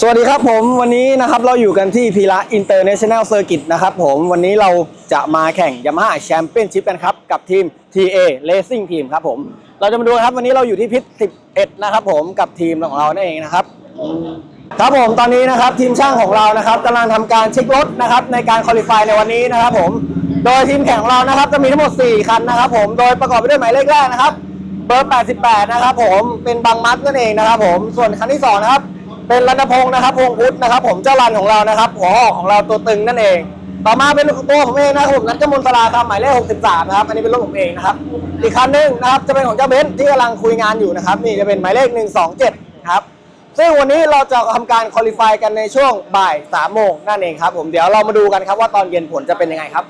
สวัสดีครับผมวันนี้นะครับเราอยู่กันที่พีระอินเตอร์เนชั่นแนลเซอร์กิตนะครับผมวันนี้เราจะมาแข่งยามาฮ่าแชมเปี้ยนชิพกันครับ กับทีม TA Racing Team ครับผม เราจะมาดูครับวันนี้เราอยู่ที่พิษ11 นะครับผมกับทีมของเรานั่นเองนะครับ ครับผมตอนนี้นะครับทีมช่างของเรานะครับกำลังทำการเช็ครถนะครับในการคอลิฟายในวันนี้นะครับผมโดยทีมแข่งของเรานะครับจะมีทั้งหมด 4 คันนะครับผมโดยประกอบไปด้วยหมายเลขแรกนะครับเบอร์ 88 นะครับผมเป็นบางมัดนั่นเองนะครับผมส่วนคันที่ 2 นะครับ เป็นรัตนพงศ์นะครับพงศ์พุทธนะครับ ผมเจ้ารันของเรานะครับหัวหอกของเราตัวตึงนั่นเอง ต่อมาเป็นตัวผมเองนะครับผมนัทมนตราครับหมายเลข63นะครับอันนี้เป็นรถผมเองนะครับอีกคันหนึงนะครับจะเป็นของเจ้าเบนซ์ที่กำลังคุยงานอยู่นะครับนี่จะเป็นหมายเลข 127ครับซึ่งวันนี้เราจะทำการคอลิฟายกันในช่วงบ่าย3โมงนั่นเองครับผมเดี๋ยวเรามาดูกันครับว่าตอนเย็นผลจะเป็นยังไงครับ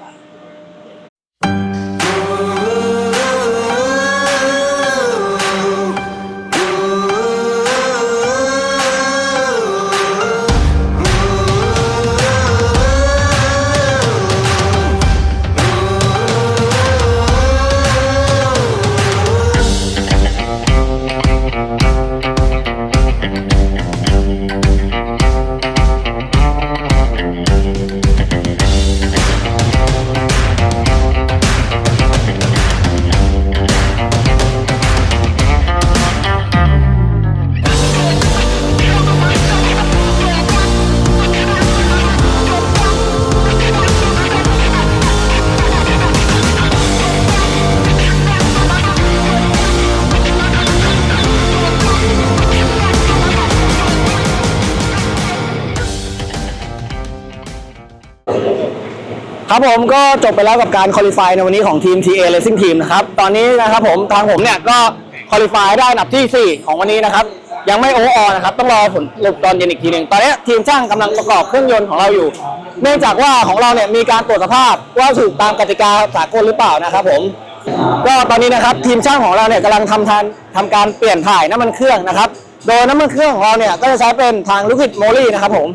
ครับผมก็จบไปแล้วกับการคอลิฟายในวันนี้ของทีม TA Racing Team นะครับ ตอนนี้นะครับผมทางผมเนี่ยก็คอลิฟายได้อันดับที่ 4 ของวันนี้นะครับ ยังไม่โอออนะครับ ต้องรอผลสรุปตอนเย็นอีกทีหนึ่งตอนนี้ทีมช่างกำลังประกอบเครื่องยนต์ของเราอยู่ เนื่องจากว่าของเราเนี่ยมีการตรวจสภาพว่าถูกตามกติกาสากลหรือเปล่านะครับผม ก็ตอนนี้นะครับทีมช่างของเราเนี่ยกำลังทำทานทำการเปลี่ยนถ่ายน้ำมันเครื่องนะครับ โดยน้ำมันเครื่องของเราเนี่ยก็จะใช้เป็นทางลิควิดโมลี่นะครับผม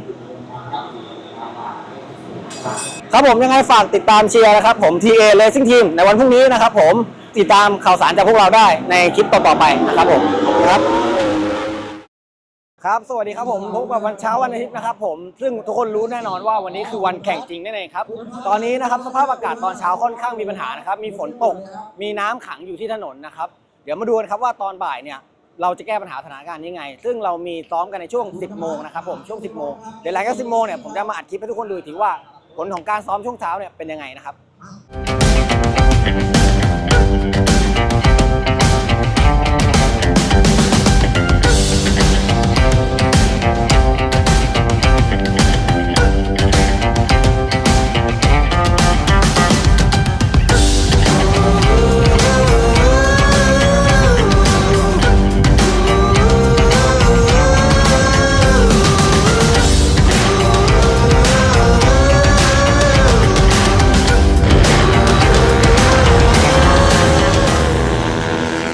ครับผมยังไงฝากติดตามเชียร์นะครับผม TA Racing Team ในวันพรุ่งนี้นะครับผมติดตามข่าวสารจากพวกเราได้ในคลิปต่อๆไปนะครับผมครับ ครับ สวัสดีครับผมพบกับวันเช้าวันอาทิตย์นะครับผมซึ่งทุกคนรู้แน่นอนว่าวันนี้คือวันแข่งจริงนั่นเองครับ ตอนนี้นะครับสภาพอากาศตอนเช้าค่อนข้างมีปัญหานะครับ มีฝนตก มีน้ำขังอยู่ที่ถนนนะครับ เดี๋ยวมาดูกันครับว่าตอนบ่ายเนี่ยเราจะแก้ปัญหาสถานการณ์นี้ยังไง ซึ่งเรามีซ้อมกันในช่วง 10 โมงนะครับผมช่วง 10 โมงเดี๋ยวหลังจาก10 โมงเนี่ยผมจะมาอัดคลิปให้ทุกคนดูอีกทีว่า ผลของการซ้อมช่วงเช้าเนี่ยเป็นยังไงนะครับ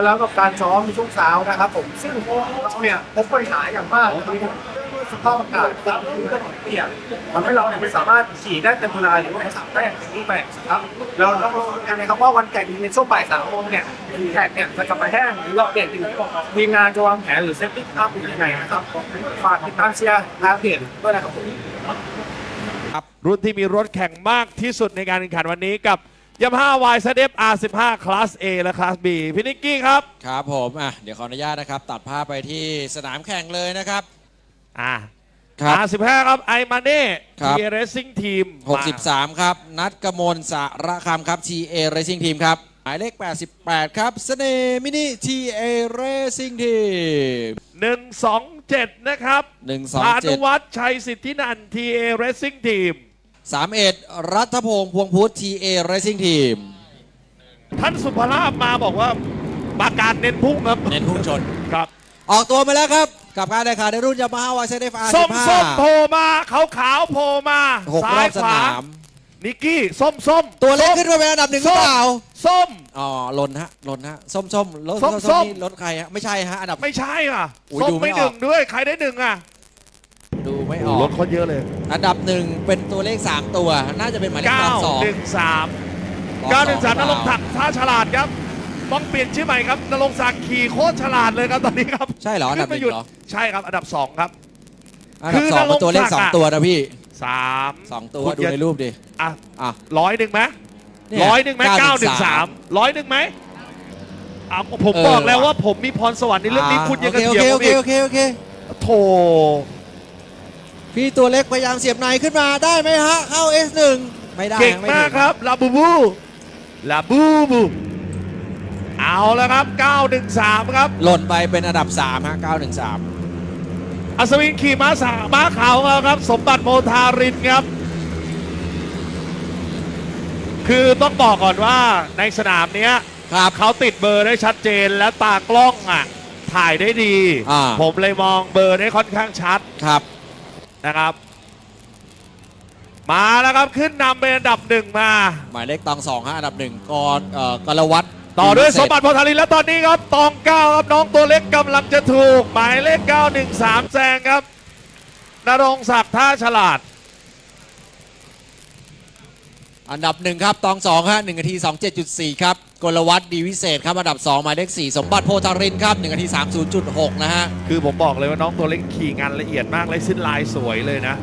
แล้วกับการซ้อมในช่วงเช้านะครับผมซึ่งเราเนี่ยพบปัญหาอย่างมากคือสภาพอากาศครับคือถนนเปลี่ยกทำให้เราเนี่ยไม่สามารถขี่ได้เต็มเวลาหรือว่าสามารถได้อย่างรูปแบบครับเราต้องรู้กันนะครับว่าวันแข่งในช่วงบ่ายสามโมงเนี่ยแข่งเนี่ยจะกลับมาแห้งหรือเราเปลี่ยนทีมงานจะวางแผนหรือเซฟตี้ภาพเป็นยังไงนะครับฝากติดตามเชียร์ทางเพจด้วยนะครับผมรุ่นที่มีรถแข่งมากที่สุดในการแข่งขันวันนี้กับ Yamaha YZF R15 Class A และ Class B พี่นิกกี้ครับ ครับผมอะเดี๋ยวขออนุญาตนะครับ ตัดภาพไปที่สนามแข่งเลยนะครับ อ่า ครับ R15 ครับไอมาเน่ ครับทีเรซซิ่งทีม63 ครับ นัดกมลสระคำครับ TA Racing Team ครับ หมายเลข 88 ครับเสน่ห์มินิ TA Racing Team หนึ่งสองเจ็ดนะครับพานุ127 วัฒน์ชัยสิทธินันท์ TA Racing Team 31 รัฐพงษ์พวงพุทธ TA Racing Team ท่านสุภราพมาบอกว่าปาการเน้นพุ่งครับเน้นพุ่งชน ครับ ออกตัวมาแล้วครับ กับการแข่งขันในรุ่น Yamaha YZF ส้มส้ม R15 โผล่มาขาวขาวๆโผล่มาหกซ้ารอยบสขวานามนิกกี้ส้มส้มตัวเล็กส้มขึ้นมาเป็นอันดับหนึ่งหรือเปล่า ส้ม อ๋อหล่นฮะหล่นฮะ ส้มส้มรถส้มส้มส้มนี่รถใครฮะ ไม่ใช่ฮะ อันดับ ไม่ใช่อะอุ๊ยส้มดูไม่ไม่หอนึ่อกงด้วย ใครได้หนึ่งอะดู ไม่ออกรถเขาเยอะเลย อันดับหนึ่งเป็นตัวเลข 3 ตัว น่าจะเป็นหมายเลขเก้าสองหนึ่งสามสองเก้าหนึ่งสามนรงค์เปถักท่าฉลาดครับ ต้องเปลี่ยนชื่อใหม่ครับนรงค์ศักดิ์ขี่โคตรฉลาดเลยครับตอนนี้ครับใช่เหรออันดับหขึ้นึ่มางหยุดเหรอใช่ครับอันดับสองครับ อันดับสองเป็นตัวเลขสองตัวนะพี่สามสองตัวคุณดูอย่าในรูปดิอะอะร้อยหนึ่งไหมเนี่ยร้อยหนึ่งไหมเก้าหนึ่งสามร้อยหนึ่งไหมอะผมเออบอกแล้วว่ะว่าผมมีพรสวรรค์ในเรื่องนี้าคุณยังกโอระเคเทียมโอผมเคอีกโอเคโอเคโถ พี่ตัวเล็กพยายามเสียบในขึ้นมาได้ไหมฮะ เข้า S1 ไม่ได้เก่งไม่มากถึครับลาบูบูลาบูบู เอาแล้วครับ 913 ครับ หล่นไปเป็นอันดับ 3 ฮะ 913 อัศวินขี่ม้าสาม้าขาวของเราครับ สมบัติโมทารินครับ คือต้องบอกก่อนว่าในสนามเนี้ยครับเขาติดเบอร์ได้ชัดเจนและตากล้องอะ ถ่ายได้ดีอ่าผมเลยมองเบอร์ได้ค่อนข้างชัดครับ นะครับ มาแล้วครับขึ้นนำเป็นอันดับหนึ่งมา หมายเลขตองสองฮะอันดับหนึ่งกรเอ่อกรวัตรต่อด้วยเศสษมบัติพลทารินและตอนนี้ครับตองเก้าครับน้องตัวเล็กกำลังจะถูก หมายเลข 913 แซงครับนรงศักดิ์ท่าฉลาด อันดับหนึ่งครับตองสองฮะหนึ่งนาทีสองเจ็ดจุดสี่ครับกลวัตดีวิเศษครับอันดับสองหมายเลขสี่สมบัติโพธารินครับหนึ่งนาทีสามศูนย์จุดหกนะฮะคือผมบอกเลยว่าน้องตัวเล็กขี่งานละเอียดมากเลยสิ้นลายสวยเลยนะ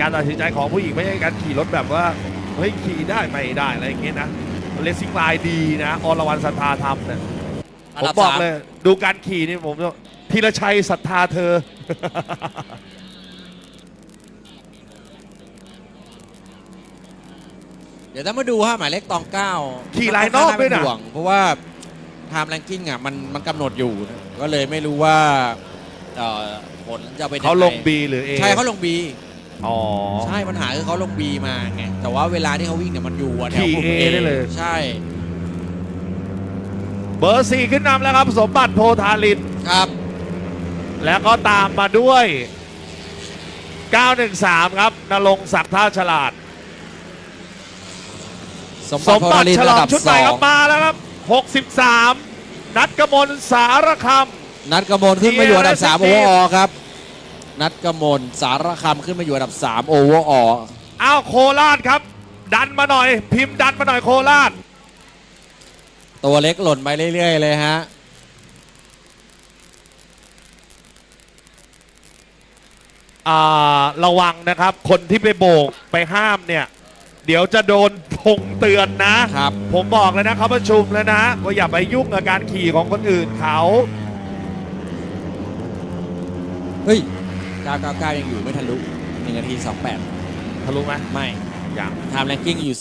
การตัดสินใจของผู้หญิงไม่ใช่การขี่รถแบบว่าเฮ้ยขี่ได้ไม่ได้อะไรอย่างเงี้ยนะเลสซิ่งลายดีนะอรวรรณสัทธาทำเนี่ยอันผมดับบอกสามเลย ดูการขี่นี่ผมธีรชัยศรัทธาเธอ เดี๋ยวถ้ามาดูฮะหมายเลขตองเก้าขี่ลายนอกด้วยนะาเป็ห่งเพราะว่าไทม์แรงกิ้งอะมันมันกำหนดอยู่นะก็เลยไม่รู้ว่าเอ่อผลจะเป็นยังไเขาลง B หรือ A ใช่เขาลง B อ๋อ ใช่ปัญหาคือเขาลง B มาไงแต่ว่าเวลาที่เขาวิ่งเนี่ยมันอยู่แถวขี่กลุ่ม A ได้เลย ใช่เบอร์สี่ขึ้นนำแล้วครับ สมบัติโพธาลินครับ แล้วก็ตามมาด้วย 913 ครับนรงค์ศักดิ์ท่าฉลาด สมสบัติมโพบัธาติรินฉระลองดับชุดสใหม่อครังบมาแล้วครับ 63 นัดกมลสารคำนัดกมลขึ้นมาอยู่อันดับ TLS 3โอเวอร์ออครับ นัดกมลสารคำขึ้นมาอยู่อันดับ3โอเวอร์อออ้าวโคราชครับ ดันมาหน่อย พิมพ์ดันมาหน่อยโคราช ตัวเล็กหล่นไปเรื่อยๆเลยฮะ อ่าระวังนะครับ คนที่ไปโบกไปห้ามเนี่ย เดี๋ยวจะโดนพงเตือนนะ ครับ ผมบอกเลยนะเขาประชุมแล้วนะว่าอย่าไปยุ่งกับการขี่ของคนอื่นเขาเฮ้ย 999 ยังอยู่ไม่ทะลุ1นาที 28 ทะลุไหมไม่อย่างไทม์แรงกิ้งอยู่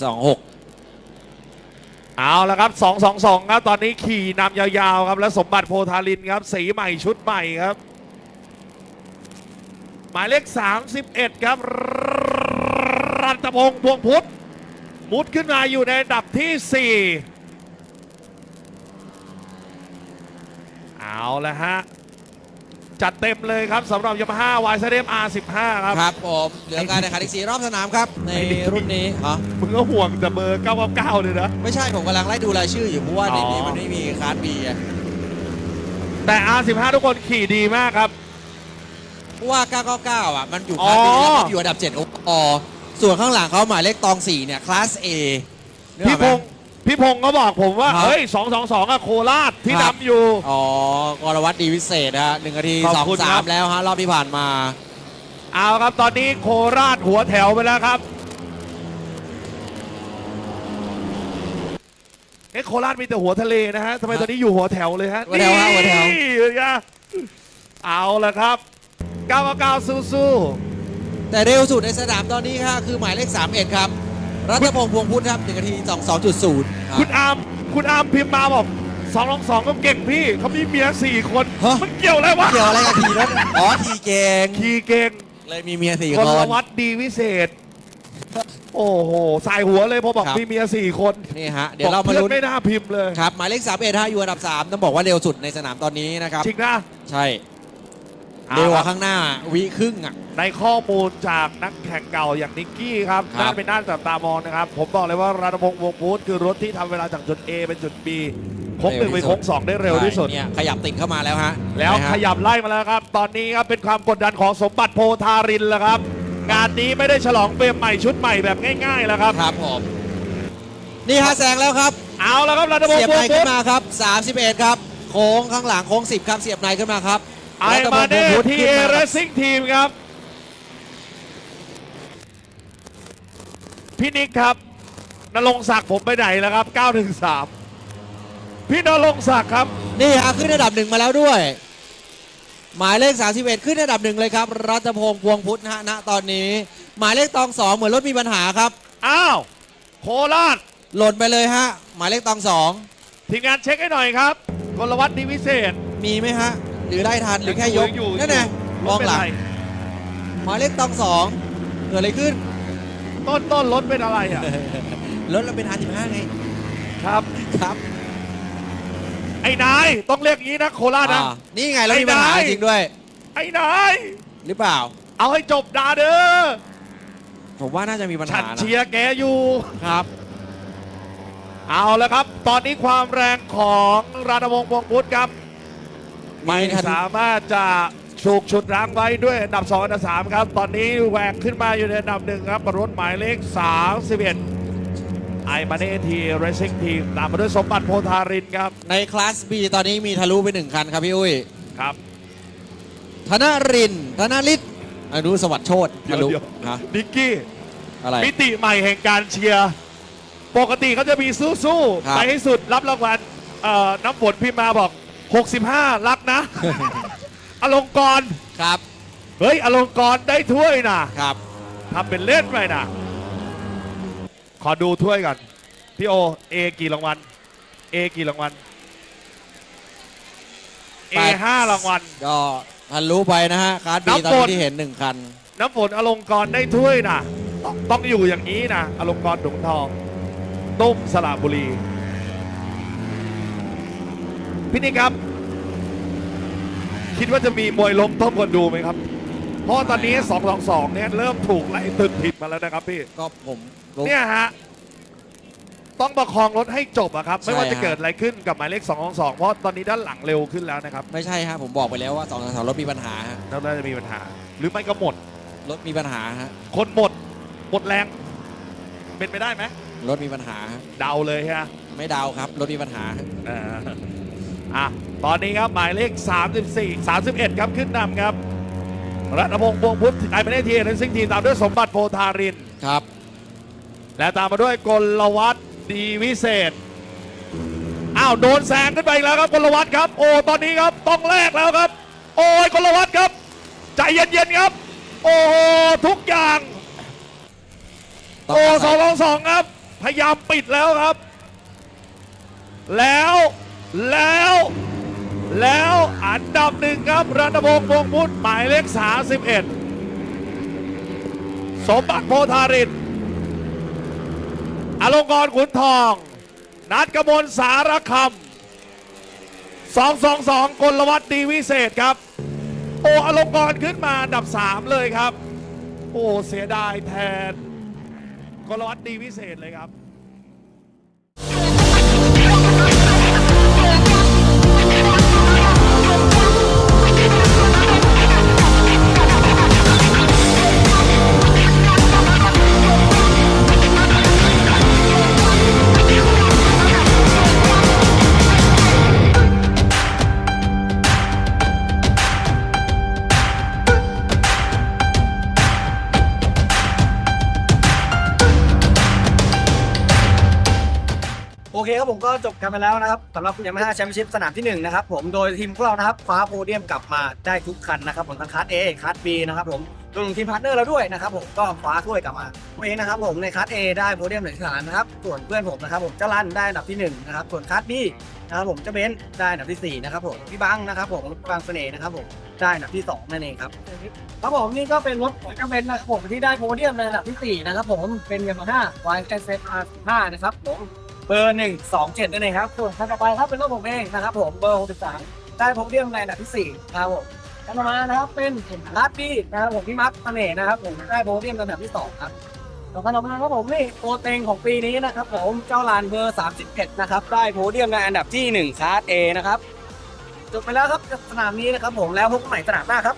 เอาละครับ 2 2 2 ครับ ตอนนี้ขี่นำยาวๆครับ และสมบัติโพธาลินครับ สีใหม่ชุดใหม่ครับ หมายเลข 31 ครับ รัตพงษ์พวงพุทธ มุดขึ้นมาอยู่ในอันดับที่ 4 เอาละฮะ จัดเต็มเลยครับสำหรับยามาฮ่า y ซ m R15 ครับ6ครับผมเหลือการแข่งขันอีก4รอบสนามครับ ในรุ่นนี้อ๋อมึงก็ห่วงแต่เบอร์ 999 เลยนะ ไม่ใช่ผมกำลังไล่ดูรายชื่ออยู่เพราะว่าในนี้อ๋อมันไม่มีคาร์ดบีอะแต่ R15 ทุกคนขี่ดีมากครับเพราะว่า 999 อะ มันอยู่อ๋คอลาส B แล้วมันอยู่อันดับ7โออ ส่วนข้างหลังเขาหมายเลขตอง4เนี่ยคลาส A นึกอพี่อกไหพมงศ์พี่พงศ์ก็บอกผมว่าครับ เฮ้ย222อะโคราชที่ครับนำอยู่ อ๋อกรวัตดีวิเศษฮะหนึ่งนาทีขอบสองคุณสาครัมบ แล้วฮะรอบที่ผ่านมา เอาครับตอนนี้โคราชหัวแถวไปแล้วครับเอ๊ะโคราชมีแต่หัวทะเลนะฮะทำไมครับตอนนี้อยู่หัวแถวเลยฮะหัวแถวฮะหัวแถว นี่เป็นไงเอาละครับ99สู้ แต่เร็วสุดในสนามตอนนี้ค่ะคือหมายเลข 31 ครับ รัตพงษ์พวงพุทธครับหนึ่งนาที22.0ๆคุณอาร์มคุณอาร์มพิมพ์มาบอกสองลองสองก็เก่งพี่เขามีเมียสี่คนฮะมันเกี่ยวอะไรวะเกี่ยวอะไรกับขี่รถอ๋อขี่เก่งขี่เก่งเลยมีเมียสี่คคนนละวัดดีวิเศษ โอ้โหสายหัวเลยพอบอกครับมีเมียสี่คนนี่ฮะเดี๋ยวเรามาบอกลุ้นพื่อนไม่น่าพิมพ์เลยครับหมายเลข31ฮะอยู่อันดับ3ต้องบอกว่าเร็วสุดในสนามตอนนี้นะครับจริงนะใช่เอาเร็วกครัว่าบข้างหน้าวิครึ่งอะ ในข้อมูลจากนักแข่งเก่าอย่างนิกกี้ครับครับ น่าเป็นน่าจับตามองนะครับ ผมบอกเลยว่ารัตพงษ์วงพูดคือรถที่ทำเวลาจากจุด A เป็นจุด B โค้งหนึ่งไปโค้งสองได้เร็วที่สุดใช่เนี่ยขยับติดเข้ามาแล้วฮะแล้วเห็นไหมขฮะยับไล่มาแล้วครับ ตอนนี้ครับเป็นความกดดันของสมบัติโพธารินแล้วครับ งานนี้ไม่ได้ฉลองเปรมใหม่ชุดใหม่แบบง่ายๆแล้วครับ ครับผม นี่ฮะแซงแล้วครับ เอาแล้วครับรัตพงเสียษ์บวในงพูขึ้ดนมาครับ 31 ครับ โค้งข้างหลังโค้ง 10 ครับ เสียบในขึ้นมาครับไอรัตพมางษ์เน่พงษ์พุทธทีขึ้เอนมาเรครับซิ่งทีมครับ พี่นิกครับนรงค์ศักดิ์ผมไปไหนแล้วครับ 913 พี่นรงค์ศักดิ์ครับ นี่ฮะขึ้นอันดับหนึ่งมาแล้วด้วย หมายเลข 31 ขึ้นอันดับหนึ่งเลยครับ รัตพงษ์พวงพุทธนะฮะณตอนนี้ หมายเลขตองสองเหมือนรถมีปัญหาครับ อ้าว โคราช หล่นไปเลยฮะ หมายเลขตองสองทีมงานเช็คให้หน่อยครับกลวัฒน์ดีวิเศษ มีไหมฮะ หรือได้ทันหรือแค่ยกงอยู่นั่นไงมองหลังรถเป็นไรหมายเลขตองสองเกิดอะไรขึ้น ต้นต้นรถเป็นอะไรอะ รถเราเป็น R15 ไง ครับ ครับไอ้นายต้องเรียกงี้นะโคราชนะ อ่านี่ไงรถมีปัญหาไอ้นายจริงด้วย ไอ้นายหรือเปล่า เอาให้จบดาเด้อผมว่าน่าจะมีปัญฉัหานนะเชียร์แกอยู่ ครับ เอาแล้วครับ ตอนนี้ความแรงของราดวงศ์วงศ์พุทธครับ ไม่มีคัน สามารถจะ ฉุกฉุดรั้งไว้ด้วยอันดับ 2 อันดับ 3 ครับ ตอนนี้แหวกขึ้นมาอยู่ในอันดับหนึ่งครับกับรถหมายเลข 31 ไอมาเนทีเรซิ่งทีมตามมาด้วยสมบัติโพธารินครับ ในคลาส B ตอนนี้มีทะลุไปหนึ่งคันครับพี่อุ้ย ครับ ธนรินทร์ธนฤทธิ์อนุสวัสดิ์โชตทะลุเดี๋ยว ฮะนิกกี้ อะไร มิติใหม่แห่งการเชียร์ ปกติเขาจะมีสู้ครับ ๆ ไปให้สุดรับรางวัลเอ่อน้ำฝนพี่มาบอก 65 รักนะ อลงกรณ์ครับ เฮ้ยอลงกรณ์ได้ถ้วยนะครับ ทำเป็นเล่นไปนะขอดูถ้วยก่อนพี่โอเอกี่รางวัลเอกี่รางวัลเอแปดห้ารางวัล ก็ทะลุไปนะฮะคลาส B น้ำตอนฝนี้นที่เห็นหนึ่งคัน น้ำฝนอลงกรณ์ได้ถ้วยนะต้องต้องอยู่อย่างนี้นะอลงกรณ์ถุงทอง ตุ้มสระบุรี พี่นี่ครับ คิดว่าจะมีมวยล้มต้มคนดูไหมครับ เพราะว่าตอนนี้222เนี่ยเริ่มถูกไล่ตึกผิดมาแล้วนะครับพี่ก็ผมเนี่ยฮะต้องประคองรถให้จบอะครับ ไม่ว่าใช่จะฮะ เกิดอะไรขึ้นกับหมายเลข222เพราะตอนนี้ด้านหลังเร็วขึ้นแล้วนะครับไม่ใช่ฮะผมบอกไปแล้วว่าสองสองรถมีปัญหาฮะน่าจะมีปัญหา หรือไม่ก็หมด รถมีปัญหาฮะคนหมดหมดแรง เป็นไปได้ไหมรถมีปัญหาฮะเดาเลยฮะไม่เดาวครับรถมีปัญหาฮะเออ อะตอนนี้ครับหมายเลข 34 31 ครับขึ้นนำครับรัตพงษ์พวงพุทธไอเมเนทีเรนซิ่งทีมตามด้วยสมบัติโพธารินครับ และตามมาด้วยกลวัฒน์ดีวิเศษอ้าวโดนแซงขึ้นไปอีกแล้วครับกลวัฒน์ครับโอ้ตอนนี้ครับต้องแลกแล้วครับ โอ้ยกลวัฒน์ครับใจเย็นๆครับ โอ้โหทุกอย่างต้องโอ้อาสศัอยงสองสองครับ พยายามปิดแล้วครับ แล้ว แล้ว แล้วอันดับหนึ่งครับรัตพงษ์วงพุทธหมายเลข31 สมบัติโพธารินอลงกรณ์ขุนทอง นัดกมลสารคำ222กลวัฒน์ดีวิเศษครับ โออลงกรณ์ขึ้นมาอันดับ 3 เลยครับ โอ้เสียดายแทนกลวัฒน์ดีวิเศษเลยครับ เคครับผมก็จบกันไปแล้วนะครับสำหรับยามาฮ่าแชมเปี้ยนชิพสนามที่1นะครับผมโดยทีมพวกเรานะครับคว้าโพเดียมกลับมาได้ทุกคันนะครับผมทั้งคัส A คัส B นะครับผมรวมถึงทีมพาร์ทเนอร์เราด้วยนะครับผมก็คว้าถ้วยกลับมาผมเองนะครับผมในคัส A ได้โพเดียมหนึ่งที่สามนะครับส่วนเพื่อนผมนะครับผมเจ้าลันได้อันดับที่หนึ่งนะครับส่วนคัส B นะครับผมเจ้าเบนซ์ได้อันดับที่สี่นะครับผมพี่บังนะครับผมบางเสน่ห์นะครับผมได้อันดับที่สองนั่นเองครับครับผมนี่ก็เป็นรถของเจ้าเบนซ์นะครับผมที่ได้โพเดียมในอันดับที่สี่นะครับผมเป็นยามาฮ่า YSF R5 นะครับผม เบอร์หนึ่งสองเจ็ดนั่นเองครับส่วนคันต่อไปครับเป็นรถผมเองนะครับผมเบอร์หกสิบสามได้ผมเรียกในอันดับที่สี่ครับผมคันต่อมานะครับเป็นลาดบี้นะครับผมพี่มักเสน่ห์นะครับผมได้โพเดียมในอันดับที่สองครับต่อคันต่อมาครับผมนี่โปรเต็งของปีนี้นะครับผมเจ้าลานเบอร์สามสิบเอ็ดนะครับได้โพเดียมในอันดับที่หนึ่งคาร์ดเอนะครับจบไปแล้วครับสนามนี้นะครับผมแล้วพบกันใหม่สนามหน้าครับ